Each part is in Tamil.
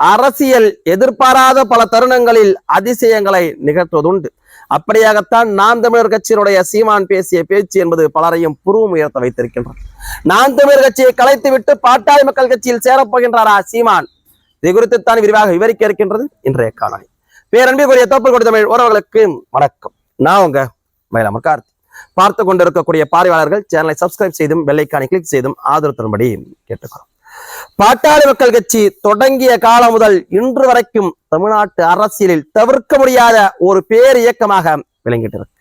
அரசியல் எதிர்பாராத பல தருணங்களில் அதிசயங்களை நிகழ்த்துவதுண்டு. அப்படியாகத்தான் நான் தமிழர் கட்சியினுடைய சீமான் பேசிய பேச்சு என்பது பலரையும் புருவம் உயர்த்த வைத்திருக்கின்றது. நான் தமிழர் கட்சியை கலைத்துவிட்டு பாட்டாளி மக்கள் கட்சியில் சேரப்போகின்றாரா சீமான்? இது குறித்து தான் விரிவாக விவரிக்க இருக்கின்றது இன்றைய காணொலி பேரன்பிற்குரிய தோப்பு கொடி தமிழ் உறவுகளுக்கு வணக்கம். நான் உங்க மயிலாமர் கார்த்தி. பார்த்து கொண்டிருக்கக்கூடிய பார்வையாளர்கள் சேனலை சப்ஸ்கிரைப் செய்தும் வெள்ளைக்கானை கிளிக் செய்தும் ஆதரவு தரும்படி கேட்டுக்கிறோம் பாட்டாளி மக்கள் கட்சி தொடங்கிய காலம் முதல் இன்று வரைக்கும் தமிழ்நாட்டு அரசியலில் தவிர்க்க முடியாத ஒரு பேர் இயக்கமாக விளங்கிட்டு இருக்கு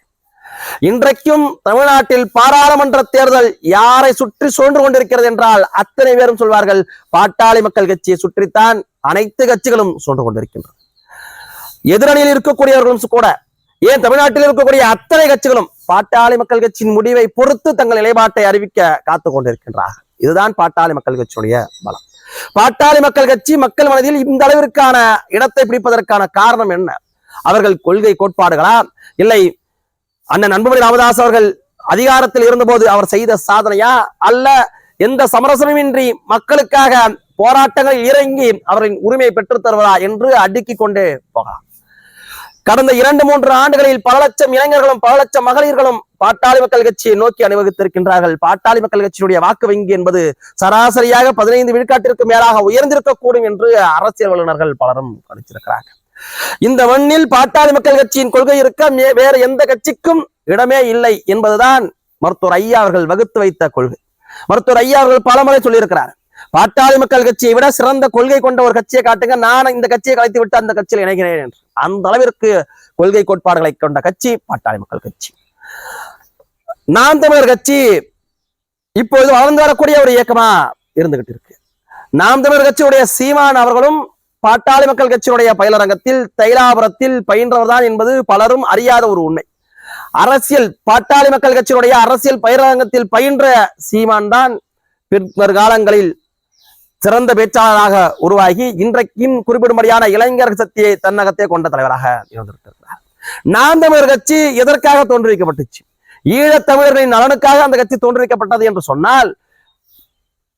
இன்றைக்கும் தமிழ்நாட்டில் பாராளுமன்ற தேர்தல் யாரை சுற்றி சுழன்று கொண்டிருக்கிறது என்றால் அத்தனை பேரும் சொல்வார்கள் பாட்டாளி மக்கள் கட்சியை சுற்றித்தான் அனைத்து கட்சிகளும் சுழன்று கொண்டிருக்கின்றன. எதிரணியில் இருக்கக்கூடியவர்களும் கூட ஏன் தமிழ்நாட்டில் இருக்கக்கூடிய அத்தனை கட்சிகளும் பாட்டாளி மக்கள் கட்சியின் முடிவை பொறுத்து தங்கள் நிலைப்பாட்டை அறிவிக்க காத்துக் கொண்டிருக்கின்றார்கள். இதுதான் பாட்டாளி மக்கள் கட்சியுடைய பலம். பாட்டாளி மக்கள் கட்சி மக்கள் மனதில் இந்த அளவிற்கான இடத்தை பிடிப்பதற்கான காரணம் என்ன? அவர்கள் கொள்கை கோட்பாடுகளா? இல்லை அண்ணன் அன்புமணி ராமதாஸ் அவர்கள் அதிகாரத்தில் இருந்தபோது அவர் செய்த சாதனையா? அல்ல எந்த சமரசமின்றி மக்களுக்காக போராட்டங்கள் இறங்கி அவரின் உரிமையை பெற்றுத் தருவதா என்று அடுக்கிக் கொண்டே போகலாம். கடந்த இரண்டு மூன்று ஆண்டுகளில் பல லட்சம் இளைஞர்களும் பல லட்சம் மகளிர்களும் பாட்டாளி மக்கள் கட்சியை நோக்கி அணிவகுத்திருக்கின்றார்கள். பாட்டாளி மக்கள் கட்சியினுடைய வாக்கு வங்கி என்பது சராசரியாக பதினைந்து விழுக்காட்டிற்கு மேலாக உயர்ந்திருக்கக்கூடும் என்று அரசியல் வல்லுநர்கள் பலரும் கணித்திருக்கிறார்கள். இந்த மண்ணில் பாட்டாளி மக்கள் கட்சியின் கொள்கை இருக்க மே- வேறு எந்த கட்சிக்கும் இடமே இல்லை என்பதுதான் மருத்துவர் ஐயா அவர்கள் வகுத்து வைத்த கொள்கை. மருத்துவர் ஐயா அவர்கள் பலமுறை சொல்லியிருக்கிறார். பாட்டாளி மக்கள் கட்சியை விட சிறந்த கொள்கை கொண்ட ஒரு கட்சியை காட்டுங்க. நான் இந்த கட்சியை கலைத்து விட்டு அந்த கட்சியில் இணைகிறேன் என்று. அந்த அளவிற்கு கொள்கை கோட்பாடுகளை கொண்ட கட்சி பாட்டாளி மக்கள் கட்சி. நாம் தமிழர் கட்சி இப்பொழுது வளர்ந்து வரக்கூடிய ஒரு இயக்கமா இருந்துகிட்டு இருக்கு. நாம் தமிழர் கட்சியுடைய சீமான் அவர்களும் பாட்டாளி மக்கள் கட்சியினுடைய பயிலரங்கத்தில் தைலாபுரத்தில் பயின்றவர் தான் என்பது பலரும் அறியாத ஒரு உண்மை. அரசியல் பாட்டாளி மக்கள் கட்சியினுடைய அரசியல் பயிலரங்கத்தில் பயின்ற சீமான் தான் பிற்காலங்களில் சிறந்த பேச்சாளராக உருவாகி இன்றைக்கும் குறிப்பிடும்படியான இளைஞர் சக்தியை தன்னகத்தே கொண்ட தலைவராக இருந்திருக்கிறார். நாம் தமிழர் கட்சி எதற்காக தோன்றுவிக்கப்பட்டுச்சு ஈழத் தமிழர்களின் நலனுக்காக அந்த கட்சி தோன்றுவிக்கப்பட்டது என்று சொன்னால்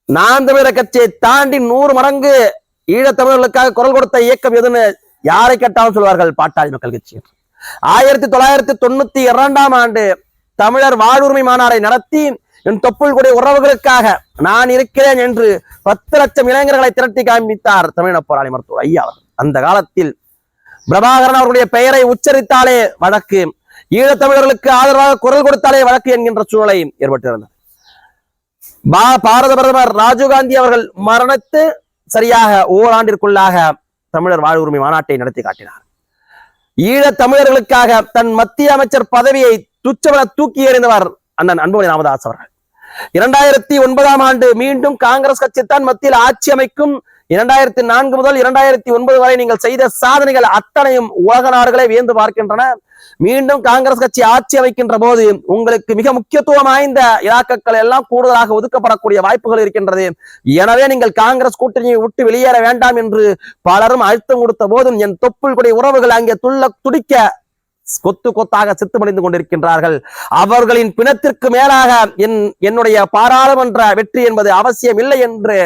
நாம் தமிழர் கட்சியை தாண்டி நூறு மடங்கு ஈழத்தமிழர்களுக்காக குரல் கொடுத்த இயக்கம் எதுன்னு யாரை கேட்டாலும் சொல்வார்கள் பாட்டாளி மக்கள் கட்சி ஆயிரத்தி தொள்ளாயிரத்தி தொண்ணூத்தி இரண்டாம் ஆண்டு தமிழர் வாழ்வுரிமை மாநாடை நடத்தி என் தொப்புள் கூடிய உறவுகளுக்காக நான் இருக்கிறேன் என்று பத்து லட்சம் இளைஞர்களை திரட்டி காண்பித்தார் தமிழின போராளி மருத்துவர் ஐயா அந்த காலத்தில் பிரபாகரன் அவருடைய பெயரை உச்சரித்தாலே வழக்கு. ஈழத்தமிழர்களுக்கு ஆதரவாக குரல் கொடுத்தாலே வழக்கு என்கின்ற சூழலை ஏற்பட்டிருந்தது. பா பாரத பிரதமர் ராஜீவ்காந்தி அவர்கள் மரணித்து சரியாக ஓராண்டிற்குள்ளாக தமிழர் வாழ்வுரிமை மாநாட்டை நடத்தி காட்டினார். ஈழத் தமிழர்களுக்காக தன் மத்திய அமைச்சர் பதவியை துச்சமென தூக்கி எறிந்தவர் அண்ணன் அன்புமணி ராமதாஸ் அவர்கள். இரண்டாயிரத்தி ஒன்பதாம் ஆண்டு மீண்டும் காங்கிரஸ் கட்சி தான் மத்தியில் ஆட்சி அமைக்கும் இரண்டாயிரத்தி நான்கு முதல் இரண்டாயிரத்தி ஒன்பது வரை நீங்கள் செய்த சாதனைகள் அத்தனையும் உலக நாடுகளே வியந்து பார்க்கின்றன. மீண்டும் காங்கிரஸ் கட்சி ஆட்சி அமைக்கின்ற போது உங்களுக்கு மிக முக்கியத்துவம் வாய்ந்த இலாக்காக்கள் எல்லாம் கூடுதலாக ஒதுக்கப்படக்கூடிய வாய்ப்புகள் இருக்கின்றது. எனவே நீங்கள் காங்கிரஸ் கூட்டணியை விட்டு வெளியேற வேண்டாம் என்று பலரும் அழுத்தம் கொடுத்த போதும் என் தொப்புள் கூடிய உறவுகள் அங்கே துள்ள துடிக்க கொத்து கொத்தாக சித்துமடைந்து கொண்டிருக்கின்றார்கள். அவர்களின் பிணத்திற்கு மேலாக என் என்னுடைய பாராளுமன்ற வெற்றி என்பது அவசியம் இல்லை என்று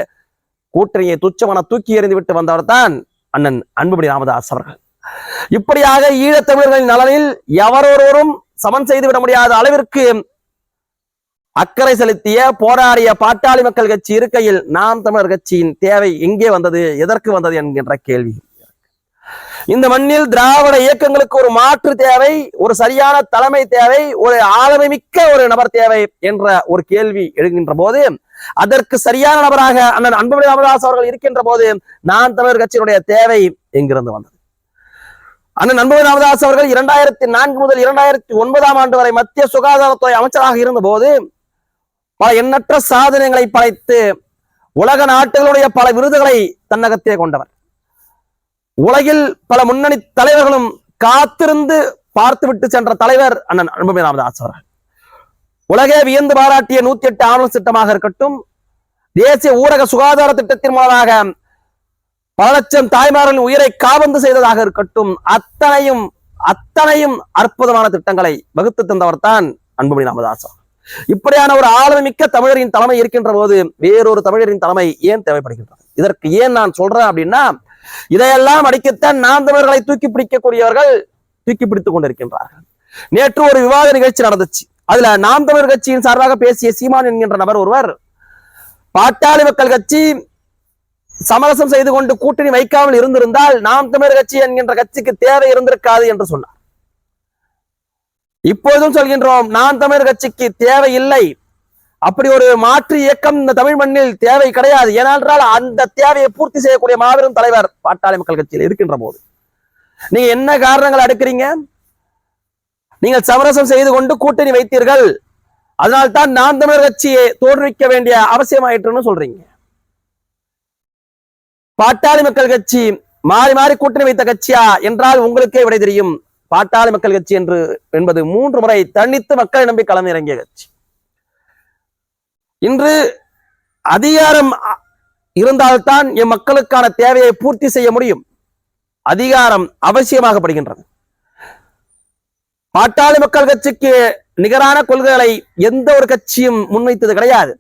கூட்டணியை துச்சமான தூக்கி எறிந்து விட்டு வந்தவர் தான் அண்ணன் அன்புமணி ராமதாஸ் அவர்கள். இப்படியாக ஈழத்தமிழர்களின் நலனில் எவரொருவரும் சமன் செய்து விட முடியாத அளவிற்கு அக்கறை செலுத்திய போராடிய பாட்டாளி மக்கள் கட்சி இருக்கையில் நாம் தமிழர் கட்சியின் தேவை எங்கே வந்தது எதற்கு வந்தது என்கின்ற கேள்வி. இந்த மண்ணில் திராவிட இயக்கங்களுக்கு ஒரு மாற்று தேவை ஒரு சரியான தலைமை தேவை ஒரு ஆளுமை மிக்க ஒரு நபர் தேவை என்ற ஒரு கேள்வி எழுகின்ற போது அதற்கு சரியான நபராக அண்ணன் அன்புமணி ராமதாஸ் அவர்கள் இருக்கின்ற போது நான் தமிழர் கட்சியினுடைய தேவை எங்கிருந்து வந்தது? அண்ணன் அன்புமணி ராமதாஸ் அவர்கள் இரண்டாயிரத்தி நான்கு முதல் இரண்டாயிரத்தி ஒன்பதாம் ஆண்டு வரை மத்திய சுகாதாரத்துறை அமைச்சராக இருந்த போது பல எண்ணற்ற சாதனைகளை படைத்து உலக நாடுகளுடைய பல விருதுகளை தன்னகத்தே கொண்டவர். உலகில் பல முன்னணி தலைவர்களும் காத்திருந்து பார்த்துவிட்டு சென்ற தலைவர் அண்ணன் அன்புமே ராமதாஸ் அவர்கள். உலகே வியந்து பாராட்டிய நூத்தி எட்டு ஆம்புலன்ஸ் திட்டமாக இருக்கட்டும் தேசிய ஊரக சுகாதார திட்டத்தின் மூலமாக பல லட்சம் தாய்மார்களின் உயிரை காபந்து செய்ததாக இருக்கட்டும் அத்தனையும் அத்தனையும் அற்புதமான திட்டங்களை வகுத்து தந்தவர் தான் அன்புமணி ராமதாஸ் இப்படியான ஒரு ஆளுமிக்க தமிழரின் தலைமை இருக்கின்ற போது வேறொரு தமிழரின் தலைமை ஏன் தேவைப்படுகின்றது? இதற்கு ஏன் நான் சொல்றேன் அப்படின்னா இதையெல்லாம் அடிக்கத்தான் நாம் தமிழர்களை தூக்கி பிடிக்கக்கூடியவர்கள் தூக்கி பிடித்துக் கொண்டிருக்கின்றார்கள். நேற்று ஒரு விவாத நிகழ்ச்சி நடந்துச்சு. அதுல நாம் தமிழர் கட்சியின் சார்பாக பேசிய சீமான் என்கின்ற நபர் ஒருவர் பாட்டாளி மக்கள் கட்சி சமரசம் செய்து கொண்டு கூட்டணி வைக்காமல் இருந்திருந்தால் நாம் தமிழர் கட்சி என்கின்ற கட்சிக்கு தேவை இருந்திருக்காது என்று சொன்னார். இப்போதும் சொல்கின்றோம் நாம் தமிழர் கட்சிக்கு தேவை இல்லை அப்படி ஒரு மாற்று இயக்கம் இந்த தமிழ் மண்ணில் தேவை கிடையாது. ஏனென்றால் அந்த தேவையை பூர்த்தி செய்யக்கூடிய மாபெரும் தலைவர் பாட்டாளி மக்கள் கட்சியில் இருக்கின்ற போது. நீங்க என்ன காரணங்கள் அடுக்கிறீங்க நீங்கள் சமரசம் செய்து கொண்டு கூட்டணி வைத்தீர்கள். அதனால்தான் நாம் தமிழர் கட்சியை தோற்றுவிக்க வேண்டிய அவசியமாயிற்றுன்னு சொல்றீங்க. பாட்டாளி மக்கள் கட்சி மாறி மாறி கூட்டணி வைத்த கட்சியா என்றால் உங்களுக்கே விடை தெரியும். பாட்டாளி மக்கள் கட்சி என்று என்பது மூன்று முறை தனித்து மக்களை நம்பி களமிறங்கிய கட்சி. இன்று அதிகாரம் இருந்தால்தான் என் மக்களுக்கான தேவையை பூர்த்தி செய்ய முடியும். அதிகாரம் அவசியமாகப்படுகின்றது. பாட்டாளி மக்கள் கட்சிக்கு நிகரான கொள்கைகளை எந்த ஒரு கட்சியும் முன்வைத்தது கிடையாது.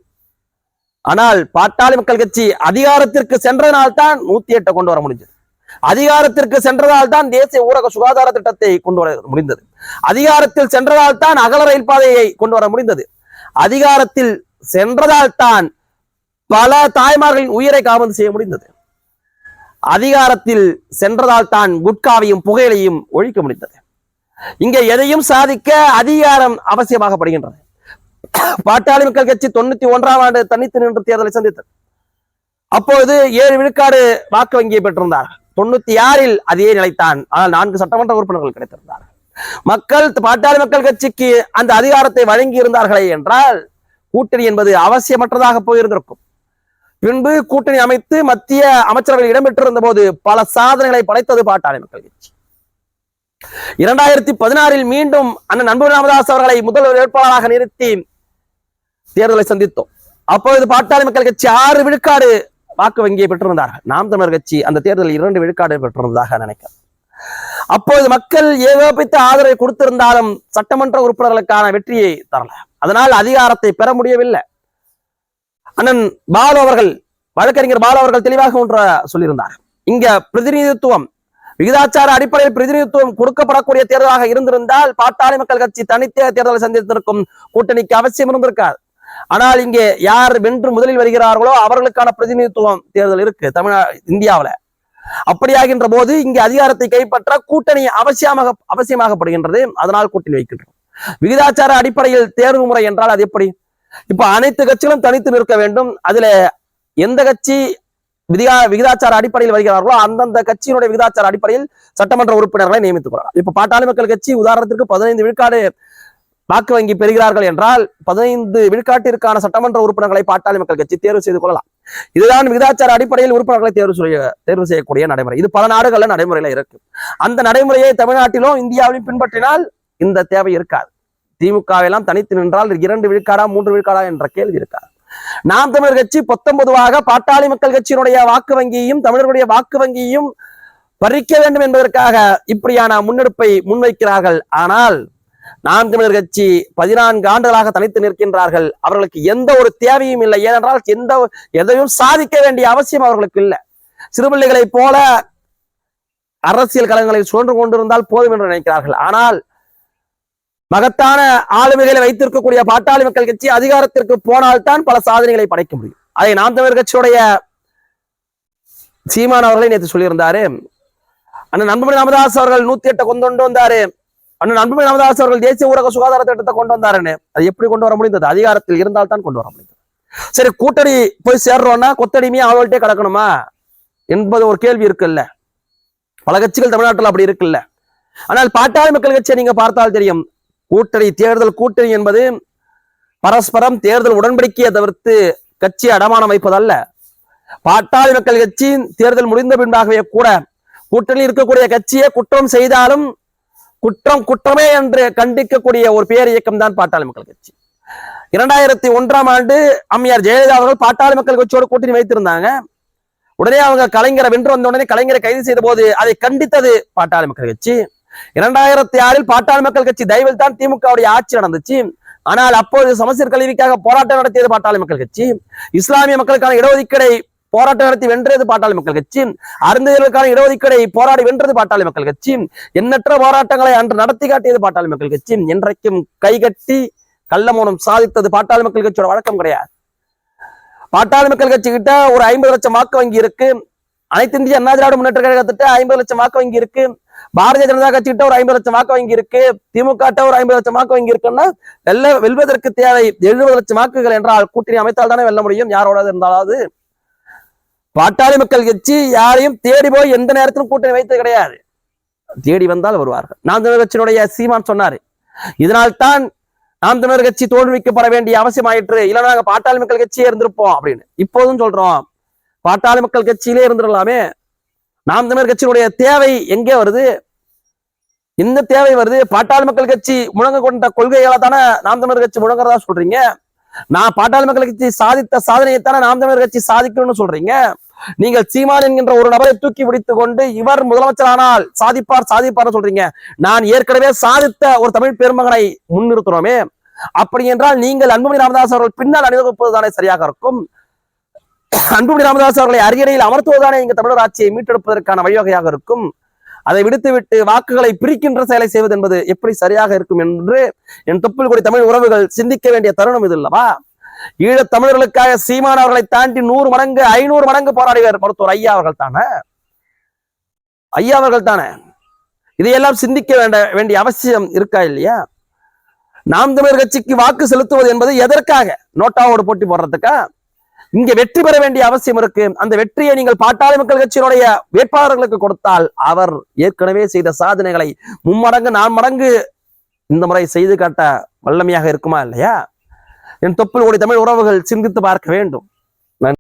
ஆனால் பாட்டாளி மக்கள் கட்சி அதிகாரத்திற்கு சென்றதனால்தான் நூத்தி எட்டை கொண்டு வர முடிஞ்சது. அதிகாரத்திற்கு சென்றதால் தான் தேசிய ஊரக சுகாதார திட்டத்தை கொண்டு வர முடிந்தது. அதிகாரத்தில் சென்றதால் தான் அகல ரயில் பாதையை கொண்டு வர முடிந்தது. அதிகாரத்தில் சென்றதால் தான் பல தாய்மார்களின் உயிரை காபந்து செய்ய முடிந்தது. அதிகாரத்தில் சென்றதால் தான் குட்காவையும் புகையிலையும் ஒழிக்க முடிந்தது. இங்க எதையும் சாதிக்க அதிகாரம் அவசியமாகப்படுகின்றது. பாட்டாளி மக்கள் கட்சி தொண்ணூத்தி ஒன்றாம் ஆண்டு தனித்து நின்று தேர்தலை சந்தித்தது. அப்பொழுது ஏழு விழுக்காடு வாக்கு வங்கியை பெற்றிருந்தார். தொண்ணூத்தி ஆறில் அதே நிலைத்தான் ஆனால் நான்கு சட்டமன்ற உறுப்பினர்கள் கிடைத்திருந்தார் மக்கள் பாட்டாளி மக்கள் கட்சிக்கு அந்த அதிகாரத்தை வழங்கி இருந்தார்களே என்றால் கூட்டணி என்பது அவசியமற்றதாக போயிருந்திருக்கும். பின்பு கூட்டணி அமைத்து மத்திய அமைச்சரவையில் இடம்பெற்றிருந்த போது பல சாதனைகளை படைத்தது பாட்டாளி மக்கள் கட்சி. இரண்டாயிரத்தி பதினாறில் மீண்டும் அண்ணன் அன்பு ராமதாஸ் அவர்களை முதல்வர் வேட்பாளராக நிறுத்தி தேர்தலை சந்தித்தோம். அப்பொழுது பாட்டாளி மக்கள் கட்சி ஆறு விழுக்காடு வாக்கு வங்கியை பெற்றிருந்தார்கள். நாம் தமிழர் கட்சி அந்த தேர்தலில் இரண்டு விழுக்காடு பெற்றிருந்ததாக நினைக்கிறேன். அப்பொழுது மக்கள் ஏகோபித்த ஆதரவை கொடுத்திருந்தாலும் சட்டமன்ற உறுப்பினர்களுக்கான வெற்றியை தரல. அதனால் அதிகாரத்தை பெற முடியவில்லை. அண்ணன் பாலு அவர்கள் வழக்கறிஞர் பாலு அவர்கள் தெளிவாக ஒன்று சொல்லியிருந்தார். இங்க பிரதிநிதித்துவம் விகிதாச்சார அடிப்படையில் பிரதிநிதித்துவம் கொடுக்கப்படக்கூடிய தேர்தலாக இருந்திருந்தால் பாட்டாளி மக்கள் கட்சி தனித்தே தேர்தலை சந்தித்திருக்கும் கூட்டணிக்கு அவசியம் இருந்திருக்காது. ஆனால் இங்கே யார் வென்று முதலில் வருகிறார்களோ அவர்களுக்கான பிரதிநிதித்துவம் தேர்தல் இருக்கு தமிழ்நாடு இந்தியாவுல. அப்படியாகின்ற போது இங்கே அதிகாரத்தை கைப்பற்ற கூட்டணி அவசியமாக அவசியமாகப்படுகின்றது. அதனால் கூட்டணி வைக்கின்றோம். விகிதாச்சார அடிப்படையில் தேர்வு முறை என்றால் அது எப்படி? இப்ப அனைத்து கட்சிகளும் தனித்து நிற்க வேண்டும். அதுல எந்த கட்சி விதிகா விகிதாச்சார அடிப்படையில் வருகிறார்களோ அந்தந்த கட்சியினுடைய விகிதாச்சார அடிப்படையில் சட்டமன்ற உறுப்பினர்களை நியமித்துக் கொள்ளலாம். இப்ப பாட்டாளி மக்கள் கட்சி உதாரணத்திற்கு பதினைந்து விழுக்காடு வாக்கு வங்கி பெறுகிறார்கள் என்றால் பதினைந்து விழுக்காட்டிற்கான சட்டமன்ற உறுப்பினர்களை பாட்டாளி மக்கள் கட்சி தேர்வு செய்து கொள்ளலாம். இதுதான் விகிதாச்சார அடிப்படையில் உறுப்பினர்களை தேர்வு செய்ய தேர்வு செய்யக்கூடிய நடைமுறை. இது பல நாடுகள்ல நடைமுறையில இருக்கு. அந்த நடைமுறையை தமிழ்நாட்டிலும் இந்தியாவிலும் பின்பற்றினால் இந்த தேவை இருக்காது. திமுகவெல்லாம் தனித்து நின்றால் இரண்டு விழுக்காடா மூன்று விழுக்காடா என்ற கேள்வி இருக்கா நாம் தமிழர் கட்சி பத்தொன்பதுவாக பாட்டாளி மக்கள் கட்சியினுடைய வாக்கு வங்கியையும் தமிழர்களுடைய வாக்கு வங்கியையும் பறிக்க வேண்டும் என்பதற்காக இப்படியான முன்னெடுப்பை முன்வைக்கிறார்கள். ஆனால் நாம் தமிழர் கட்சி பதினான்கு ஆண்டுகளாக தனித்து நிற்கின்றார்கள். அவர்களுக்கு எந்த ஒரு தேவையும் இல்லை. ஏனென்றால் எந்த எதையும் சாதிக்க வேண்டிய அவசியம் அவர்களுக்கு இல்லை. சிறுபிள்ளைகளைப் போல அரசியல் களங்களில் சுழன்று கொண்டிருந்தால் போதும் என்று நினைக்கிறார்கள். ஆனால் மகத்தான ஆளுமைகளை வைத்திருக்கக்கூடிய பாட்டாளி மக்கள் கட்சி அதிகாரத்திற்கு போனால்தான் பல சாதனைகளை படைக்க முடியும். அதை நாம் தமிழர் கட்சியுடைய சீமான் அவர்களை நேற்று சொல்லியிருந்தாரு. அண்ணன் நண்பமணி ராமதாஸ் அவர்கள் நூத்தி எட்டை கொண்டு கொண்டு வந்தாரு. அண்ணன் நண்பமணி ராமதாஸ் அவர்கள் தேசிய ஊரக சுகாதார திட்டத்தை கொண்டு வந்தாருன்னு. அது எப்படி கொண்டு வர முடிந்தது? அதிகாரத்தில் இருந்தால் தான் கொண்டு வர முடிந்தது. சரி கூட்டணி போய் சேர்றோம்னா கொத்தடிமையா அவங்கள்ட்டே கிடக்கணுமா? என்பது ஒரு கேள்வி இருக்குல்ல. பல கட்சிகள் தமிழ்நாட்டில் அப்படி இருக்குல்ல. ஆனால் பாட்டாளி மக்கள் கட்சியை நீங்க பார்த்தால் தெரியும். கூட்டணி தேர்தல் கூட்டணி என்பது பரஸ்பரம் தேர்தல் உடன்படிக்கையை தவிர்த்து கட்சி அடமானம் வைப்பதல்ல. பாட்டாளி மக்கள் கட்சி தேர்தல் முடிந்த பின்பாகவே கூட கூட்டணி இருக்கக்கூடிய கட்சியை குற்றம் செய்தாலும் குற்றம் குற்றமே என்று கண்டிக்கக்கூடிய ஒரு பேர் இயக்கம் தான் பாட்டாளி மக்கள் கட்சி. இரண்டாயிரத்தி ஒன்றாம் ஆண்டு அம்மையார் ஜெயலலிதா அவர்கள் பாட்டாளி மக்கள் கட்சியோட கூட்டணி வைத்திருந்தாங்க. உடனே அவங்க கலைஞரை வென்று வந்த உடனே கலைஞரை கைது செய்த போது அதை கண்டித்தது பாட்டாளி மக்கள் கட்சி. இரண்டாயிரத்தி ஆறில் பாட்டாளி மக்கள் கட்சி தயவில் தான் திமுகவுடைய ஆட்சி நடந்துச்சு. ஆனால் அப்போது சமசீர் கல்விக்காக போராட்டம் நடத்தியது பாட்டாளி மக்கள் கட்சி. இஸ்லாமிய மக்களுக்கான இடஒதுக்கீடை போராட்டம் நடத்தி வென்றது பாட்டாளி மக்கள் கட்சி. அருந்ததிகளுக்கான இடஒதுக்கீடை போராடி வென்றது பாட்டாளி மக்கள் கட்சி. எண்ணற்ற போராட்டங்களை அன்று நடத்தி காட்டியது பாட்டாளி மக்கள் கட்சி. என்றைக்கும் கைகட்டி கள்ளமௌனம் சாதித்தது பாட்டாளி மக்கள் கட்சியோட வழக்கம் கிடையாது. பாட்டாளி மக்கள் கட்சி கிட்ட ஒரு ஐம்பது லட்சம் வாக்கு வங்கி இருக்கு. அனைத்து இந்திய அண்ணா திராவிட முன்னேற்ற கழகத்திட்ட ஐம்பது லட்சம் வாக்கு வங்கி இருக்கு. பாரதிய ஜனதா கட்சி கிட்ட ஒரு ஐம்பது லட்சம் வாக்கு வங்கி இருக்கு திமுக கிட்ட ஒரு ஐம்பது லட்சம் வாக்கு வங்கி இருக்குன்னா வெல்ல வெல்வதற்கு தேவை எழுபது லட்சம் வாக்குகள் என்றால் கூட்டணி அமைத்தால் தானே வெல்ல முடியும்? யாரோட இருந்தாலாவது. பாட்டாளி மக்கள் கட்சி யாரையும் தேடி போய் எந்த நேரத்திலும் கூட்டணி வைத்தது கிடையாது. தேடி வந்தால் வருவார்கள். நாம் தமிழர் கட்சியினுடைய சீமான் சொன்னாரு. இதனால்தான் நாம் தமிழர் கட்சி தோல்விக்கப்பட வேண்டிய அவசியம் ஆயிற்று இல்லைன்னா நாங்க பாட்டாளி மக்கள் கட்சியே இருந்திருப்போம் அப்படின்னு. இப்போதும் சொல்றோம். பாட்டாளி மக்கள் கட்சியிலே இருந்துடலாமே நாம் தமிழர் கட்சியினுடைய தேவை எங்கே வருது? இந்த தேவை வருது பாட்டாளி மக்கள் கட்சி முழங்க கொண்ட கொள்கைகளை தானே நாம் தமிழர் கட்சி முழங்குறதா சொல்றீங்க? நான் பாட்டாளி மக்கள் கட்சி சாதித்த சாதனையைத்தானே நாம் தமிழர் கட்சி சாதிக்கணும்னு சொல்றீங்க? நீங்கள் சீமான் என்கின்ற ஒரு நபரை தூக்கி பிடித்து கொண்டு இவர் முதலமைச்சரானால் சாதிப்பார் சாதிப்பார்னு சொல்றீங்க. நான் ஏற்கனவே சாதித்த ஒரு தமிழ் பெருமகனை முன்னிறுத்துறோமே அப்படி என்றால் நீங்கள் அன்புமணி ராமதாஸ் அவர்கள் பின்னால் அணிவகுப்பது தானே சரியாக இருக்கும்? அன்புமணி ராமதாஸ் அவர்களை அரியணையில் அமர்த்துவதானே இங்கு தமிழர் ஆட்சியை மீட்டெடுப்பதற்கான வழிவகையாக இருக்கும். அதை விடுத்துவிட்டு வாக்குகளை பிரிக்கின்ற செயலை செய்வது என்பது எப்படி சரியாக இருக்கும் என்று என் தொப்பில் கூடிய தமிழ் உறவுகள் சிந்திக்க வேண்டிய தருணம் இது இல்லவா ஈழத் தமிழர்களுக்காக சீமான் அவர்களை தாண்டி நூறு மடங்கு ஐநூறு மடங்கு போராடியவர் மருத்துவர் ஐயா அவர்கள் தானே? ஐயா அவர்கள் தானே? இதையெல்லாம் சிந்திக்க வேண்ட வேண்டிய அவசியம் இருக்கா இல்லையா? நாம் தமிழர் கட்சிக்கு வாக்கு செலுத்துவது என்பது எதற்காக? நோட்டாவோடு போட்டி போடுறதுக்கா? இங்க வெற்றி பெற வேண்டிய அவசியம் இருக்கு. அந்த வெற்றியை நீங்கள் பாட்டாளி மக்கள் கட்சியினுடைய வேட்பாளர்களுக்கு கொடுத்தால் அவர் ஏற்கனவே செய்த சாதனைகளை மும்மடங்கு நான் மடங்கு இந்த முறை செய்து காட்ட வல்லமையாக இருக்குமா இல்லையா? என் தொப்பில் ஓடி தமிழ் உறவுகள் சிந்தித்து பார்க்க வேண்டும்.